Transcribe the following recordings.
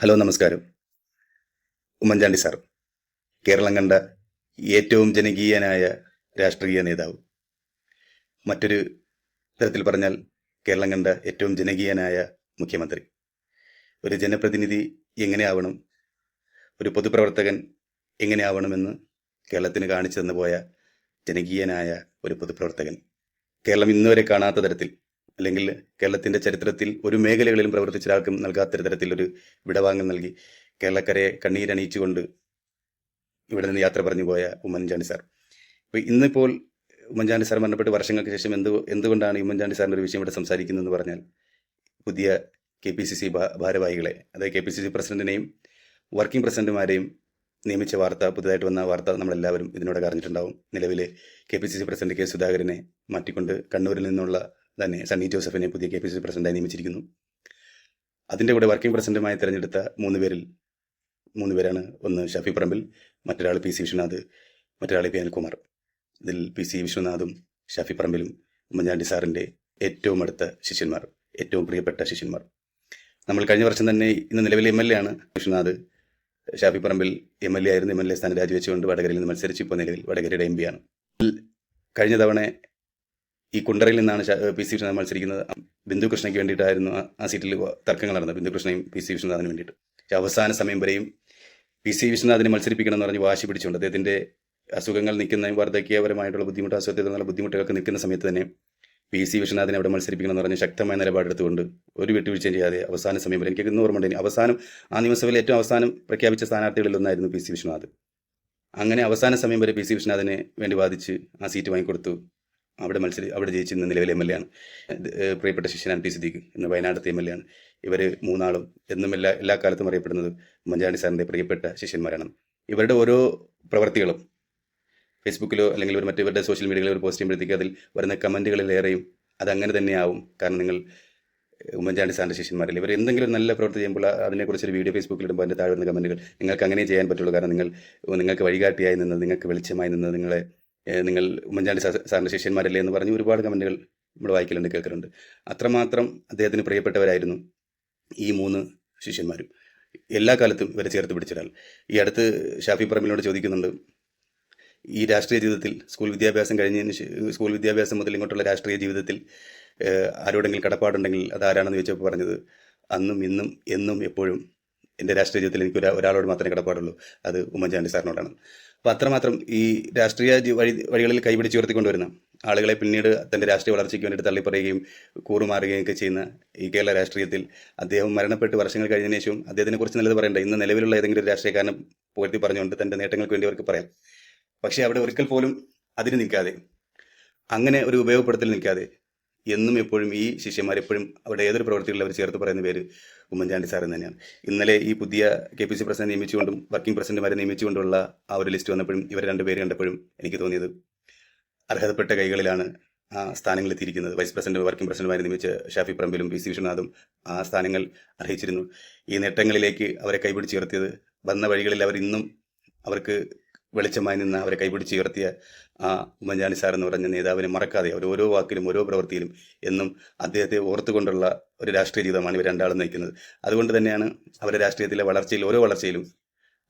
Hello നമസ്കാരം. Oommen Chandy sir Keralam കണ്ട ഏറ്റവും ജനകീയനായ രാഷ്ട്രീയ നേതാവ്. മറ്റൊരു തരത്തിൽ പറഞ്ഞാൽ കേരളം കണ്ട ഏറ്റവും ജനകീയനായ മുഖ്യമന്ത്രി. ഒരു ജനപ്രതിനിധി എങ്ങനെയാവണം? ഒരു പൊതുപ്രവർത്തകൻ എങ്ങനെയാവണമെന്ന് കേരളത്തിന് കാണിച്ചു തന്നു പോയ ജനകീയനായ ഒരു പൊതുപ്രവർത്തകൻ. കേരളം ഇന്നുവരെ കാണാത്ത തരത്തിൽ അല്ലെങ്കിൽ കേരളത്തിന്റെ ചരിത്രത്തിൽ ഒരു മേഖലകളിലും പ്രവർത്തിച്ച ഒരാൾക്കും നൽകാത്ത തരത്തിലൊരു വിടവാങ്ങൽ നൽകി. കേരളക്കരയെ കണ്ണീരണിയിച്ചുകൊണ്ട് ഇവിടെ നിന്ന് യാത്ര പറഞ്ഞു പോയ ഉമ്മൻചാണ്ടി സാർ. ഇപ്പൊ ഇന്നിപ്പോൾ ഉമ്മൻചാണ്ടി സാർ മരണപ്പെട്ട് വർഷങ്ങൾക്ക് ശേഷം എന്ത് എന്തുകൊണ്ടാണ് ഉമ്മൻചാണ്ടി സാറിന്റെ ഒരു വിഷയം ഇവിടെ സംസാരിക്കുന്നതെന്ന് പറഞ്ഞാൽ പുതിയ കെ പി സി സി ഭാരവാഹികളെ അതായത് കെ പി സി സി പ്രസിഡന്റിനെയും വർക്കിംഗ് പ്രസിഡന്റുമാരെയും നിയമിച്ച വാർത്ത പുതുതായിട്ട് വന്ന വാർത്ത നമ്മളെല്ലാവരും ഇതിനോട് അറിഞ്ഞിട്ടുണ്ടാവും നിലവിലെ K P C C president K സുധാകരനെ മാറ്റിക്കൊണ്ട് കണ്ണൂരിൽ നിന്നുള്ള തന്നെ സണ്ണി ജോസഫിനെ പുതിയ കെ പി സി പ്രസിഡന്റായി നിയമിച്ചിരിക്കുന്നു. അതിന്റെ കൂടെ വർക്കിംഗ് പ്രസിഡന്റുമായി തിരഞ്ഞെടുത്ത മൂന്ന് പേരിൽ മൂന്ന് പേരാണ് ഒന്ന് ഷഫി പറമ്പിൽ മറ്റൊരാൾ പി സി വിശ്വനാഥ് മറ്റൊരാൾ പി അനിൽകുമാർ ഇതിൽ പി സി വിശ്വനാഥും ഷഫി പറമ്പിലും ഉമ്മൻചാണ്ടി സാറിന്റെ ഏറ്റവും അടുത്ത ശിഷ്യന്മാർ ഏറ്റവും പ്രിയപ്പെട്ട ശിഷ്യന്മാർ. നമ്മൾ കഴിഞ്ഞ വർഷം തന്നെ ഇന്ന് നിലവിലെ എം എൽ എ ആണ്. Vishwanath Shafi Parambil M L A ആയിരുന്നു. എം എൽ എ സ്ഥാനം രാജിവെച്ചുകൊണ്ട് വടകരയിൽ നിന്ന് മത്സരിച്ച് ഇപ്പോൾ നിലവിൽ വടകരയുടെ എം പി ആണ്. കഴിഞ്ഞ തവണ ഈ കുണ്ടറയിൽ നിന്നാണ് പി സി വിഷ്ണു മത്സരിക്കുന്നത്. ബിന്ദു കൃഷ്ണയ്ക്ക് വേണ്ടിയിട്ടായിരുന്നു ആ- സീറ്റിൽ തർക്കങ്ങൾ നടന്നത്. ബിന്ദു കൃഷ്ണയും പി സി വിഷ്ണുനാഥിന് വേണ്ടിയിട്ട്. അവസാന സമയം വരെയും പി സി വിശ്വനാഥിനെ മത്സരിപ്പിക്കണം എന്ന് പറഞ്ഞ് വാശി പിടിച്ചുകൊണ്ട് അദ്ദേഹത്തിന്റെ അസുഖങ്ങൾ നിൽക്കുന്ന വാർദ്ധക്യപരമായിട്ടുള്ള ബുദ്ധിമുട്ട് അസുഖത്തിലുള്ള ബുദ്ധിമുട്ടുകൾക്ക് നിൽക്കുന്ന സമയത്ത് തന്നെ പി സി വിശ്വനാഥിനെ അവിടെ മത്സരിപ്പിക്കണം എന്ന് പറഞ്ഞ് ശക്തമായ നിലപാടെടുത്തുകൊണ്ട് ഒരു വിട്ടുവീഴ്ചയും ചെയ്യാതെ അവസാന സമയം വരെ എനിക്ക് ഇന്ന് ഓർമ്മയുണ്ട്. അവസാനം ആ നിയമസഭയിൽ ഏറ്റവും അവസാനം പ്രഖ്യാപിച്ച സ്ഥാനാർത്ഥികളിൽ ഒന്നായിരുന്നു പി സി വിശ്വനാഥ് അങ്ങനെ അവസാന സമയം വരെ പി സി വിശ്വനാഥിനെ വേണ്ടി വാദിച്ച് ആ സീറ്റ് വാങ്ങിക്കൊടുത്തു. അവിടെ മത്സരി അവിടെ ജയിച്ചിരുന്ന നിലവിലെ എം എൽ എ ആണ്. പ്രിയപ്പെട്ട ശിഷ്യനാണ് പി സിദ്ദീഖ് ഇന്ന് വയനാടത്തെ എം എൽ എ ആണ്. ഇവർ മൂന്നാളും എന്നും എല്ലാ എല്ലാ കാലത്തും അറിയപ്പെടുന്നത് ഉമ്മൻചാണ്ടി സാറിന്റെ പ്രിയപ്പെട്ട ശിഷ്യന്മാരാണ്. ഇവരുടെ ഓരോ പ്രവർത്തികളും ഫേസ്ബുക്കിലോ അല്ലെങ്കിൽ ഒരു മറ്റു സോഷ്യൽ മീഡിയകളിൽ ഒരു പോസ്റ്റ് ചെയ്യുമ്പോഴത്തേക്ക് അതിൽ വരുന്ന കമന്റുകളിലേറെയും അതങ്ങനെ തന്നെയാവും കാരണം നിങ്ങൾ ഉമ്മൻചാണ്ടി സാറിന്റെ ശിഷ്യന്മാരിൽ ഇവർ എന്തെങ്കിലും നല്ല പ്രവൃത്തി ചെയ്യുമ്പോൾ അതിനെക്കുറിച്ച് ഒരു വീഡിയോ ഫേസ്ബുക്കിൽ ഇടുമ്പോൾ അതിന്റെ താഴെ വരുന്ന കമന്റുകൾ നിങ്ങൾക്ക് അങ്ങനെ ചെയ്യാൻ പറ്റുള്ളൂ. കാരണം നിങ്ങൾ നിങ്ങൾക്ക് വഴികാട്ടിയായി നിന്നത് നിങ്ങൾക്ക് വെളിച്ചമായി നിന്നത് നിങ്ങളെ നിങ്ങൾ ഉമ്മൻചാണ്ടി സാറിന്റെ ശിഷ്യന്മാരല്ലേ എന്ന് പറഞ്ഞ് ഒരുപാട് കമന്റുകൾ നമ്മൾ വായിക്കലുണ്ട് കേൾക്കലുണ്ട്. അത്രമാത്രം അദ്ദേഹത്തിന് പ്രിയപ്പെട്ടവരായിരുന്നു ഈ മൂന്ന് ശിഷ്യന്മാരും. എല്ലാ കാലത്തും ഇവരെ ചേർത്ത് പിടിച്ചിടാൽ ഈ അടുത്ത് ഷാഫി പറമ്പിനോട് ചോദിക്കുന്നുണ്ട് ഈ രാഷ്ട്രീയ ജീവിതത്തിൽ സ്കൂൾ വിദ്യാഭ്യാസം കഴിഞ്ഞതിന് സ്കൂൾ വിദ്യാഭ്യാസം മുതൽ ഇങ്ങോട്ടുള്ള രാഷ്ട്രീയ ജീവിതത്തിൽ ആരോടെങ്കിലും കടപ്പാടുണ്ടെങ്കിൽ അത് ആരാണെന്ന് ചോദിച്ചപ്പോൾ പറഞ്ഞത് അന്നും ഇന്നും എന്നും എപ്പോഴും എന്റെ രാഷ്ട്രീയ ജീവിതത്തിൽ എനിക്ക് ഒരാളോട് മാത്രമേ കടപ്പാടുള്ളൂ. അത് ഉമ്മൻചാണ്ടി സാറിനോടാണ്. അപ്പോൾ അത്രമാത്രം ഈ രാഷ്ട്രീയ വഴി വഴികളിൽ കൈപിടിച്ച് ഉയർത്തിക്കൊണ്ടുവരുന്ന ആളുകളെ പിന്നീട് തന്റെ രാഷ്ട്രീയ വളർച്ചയ്ക്ക് വേണ്ടിയിട്ട് തള്ളിപ്പറയുകയും കൂറുമാറുകയും ഒക്കെ ചെയ്യുന്ന ഈ കേരള രാഷ്ട്രീയത്തിൽ അദ്ദേഹം മരണപ്പെട്ട് വർഷങ്ങൾ കഴിഞ്ഞതിന് ശേഷം അദ്ദേഹത്തിനെക്കുറിച്ച് നല്ലത് പറയണ്ട. ഇന്ന് നിലവിലുള്ള ഏതെങ്കിലും രാഷ്ട്രീയക്കാരനെ പുകഴ്ത്തി പറഞ്ഞുകൊണ്ട് തന്റെ നേട്ടങ്ങൾക്ക് വേണ്ടി അവർക്ക് പറയാം. പക്ഷേ അവിടെ ഒരിക്കൽ പോലും അതിന് നിൽക്കാതെ അങ്ങനെ ഒരു ഉപയോഗപ്പെടുത്തൽ നിൽക്കാതെ എന്നും എപ്പോഴും ഈ ശിഷ്യന്മാർ എപ്പോഴും അവിടെ ഏതൊരു പ്രവൃത്തികളിൽ അവർ ചേർത്ത് പറയുന്ന പേര് ഉമ്മൻചാണ്ടി സാർ എന്ന് തന്നെയാണ്. ഇന്നലെ ഈ പുതിയ കെ പി സി പ്രസിഡന്റ് നിയമിച്ചുകൊണ്ടും വർക്കിംഗ് പ്രസിഡന്റുമാരെ നിയമിച്ചുകൊണ്ടുള്ള ആ ഒരു ലിസ്റ്റ് വന്നപ്പോഴും ഇവർ രണ്ടുപേര് കണ്ടപ്പോഴും എനിക്ക് തോന്നിയത് അർഹതപ്പെട്ട കൈകളിലാണ് ആ സ്ഥാനങ്ങൾ എത്തിയിരിക്കുന്നത്. വൈസ് പ്രസിഡന്റ് വർക്കിംഗ് പ്രസിഡന്റുമാരെ നിയമിച്ച ഷാഫി പറമ്പിലും പി സി വിശ്വനാഥും ആ സ്ഥാനങ്ങൾ അർഹിച്ചിരുന്നു. ഈ നേട്ടങ്ങളിലേക്ക് അവരെ കൈപിടിച്ച് ഉയർത്തിയത് വന്ന വഴികളിൽ അവർ ഇന്നും അവർക്ക് വെളിച്ചമായി നിന്ന് അവരെ കൈപിടിച്ച് ഉയർത്തിയ ആ ഉമ്മൻചാണ്ടി സാർ എന്ന് പറഞ്ഞ നേതാവിനെ മറക്കാതെ അവർ ഓരോ വാക്കിലും ഓരോ പ്രവൃത്തിയിലും എന്നും അദ്ദേഹത്തെ ഓർത്തുകൊണ്ടുള്ള ഒരു രാഷ്ട്രീയ ജീവിതമാണ് ഇവർ രണ്ടാളും നയിക്കുന്നത്. അതുകൊണ്ട് തന്നെയാണ് അവരുടെ രാഷ്ട്രീയത്തിലെ വളർച്ചയിൽ ഓരോ വളർച്ചയിലും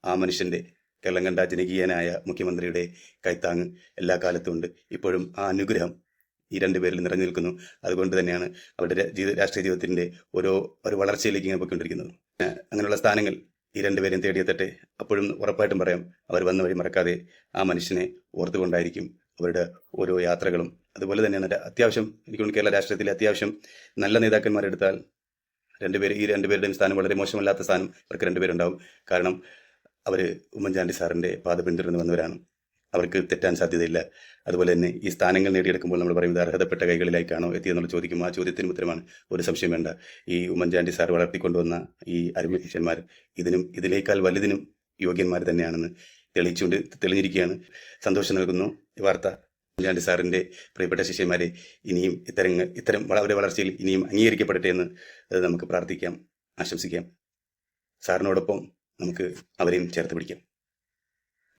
ആ മനുഷ്യന്റെ കേരളം കണ്ട ജനകീയനായ മുഖ്യമന്ത്രിയുടെ കൈത്താങ് എല്ലാ കാലത്തും ഉണ്ട്. ഇപ്പോഴും ആ അനുഗ്രഹം ഈ രണ്ടുപേരിൽ നിറഞ്ഞു നിൽക്കുന്നു അതുകൊണ്ട് തന്നെയാണ് അവരുടെ ജീവിത രാഷ്ട്രീയ ജീവിതത്തിന്റെ ഓരോ ഒരു വളർച്ചയിലേക്ക് ഇങ്ങനെ പോയിക്കൊണ്ടിരിക്കുന്നത്. അങ്ങനെയുള്ള സ്ഥാനങ്ങൾ ഈ രണ്ടുപേരെയും തേടിയെത്തട്ടെ അപ്പോഴും ഉറപ്പായിട്ടും പറയാം അവർ വന്ന വഴി മറക്കാതെ ആ മനുഷ്യനെ ഓർത്തുകൊണ്ടായിരിക്കും അവരുടെ ഓരോ യാത്രകളും. അതുപോലെ തന്നെയാണ് അത്യാവശ്യം എനിക്ക് കേരള രാഷ്ട്രീയത്തിലെ അത്യാവശ്യം നല്ല നേതാക്കന്മാരെടുത്താൽ രണ്ടുപേർ ഈ രണ്ടുപേരുടെയും സ്ഥാനം വളരെ മോശമല്ലാത്ത സ്ഥാനം ഇവർക്ക് രണ്ടുപേരുണ്ടാവും കാരണം അവർ ഉമ്മൻചാണ്ടി സാറിന്റെ പാത പിന്തുടർന്ന് വന്നവരാണ്. അവർക്ക് തെറ്റാൻ സാധ്യതയില്ല. അതുപോലെ തന്നെ ഈ സ്ഥാനങ്ങൾ നേടിയെടുക്കുമ്പോൾ നമ്മൾ പറയുന്നത് അർഹതപ്പെട്ട കൈകളിലേക്കാണോ എത്തിയെന്നുള്ള ചോദിക്കും ആ ചോദ്യത്തിന് ഉത്തരമാണ് ഒരു സംശയം വേണ്ട. ഈ ഉമ്മൻചാണ്ടി സാർ വളർത്തിക്കൊണ്ടുവന്ന ഈ അരുമ ഇതിനും ഇതിനേക്കാൾ വലുതിനും യോഗ്യന്മാർ തന്നെയാണെന്ന് തെളിയിച്ചുകൊണ്ട് തെളിഞ്ഞിരിക്കുകയാണ്. സന്തോഷം നൽകുന്നു. വാർത്ത ഉമ്മൻചാണ്ടി സാറിന്റെ പ്രിയപ്പെട്ട ശിഷ്യന്മാരെ ഇനിയും ഇത്തരം ഇത്തരം വളരെ വളർച്ചയിൽ ഇനിയും അംഗീകരിക്കപ്പെടട്ടെ എന്ന് നമുക്ക് പ്രാർത്ഥിക്കാം ആശംസിക്കാം. സാറിനോടൊപ്പം നമുക്ക് അവരെയും ചേർത്ത് പിടിക്കാം.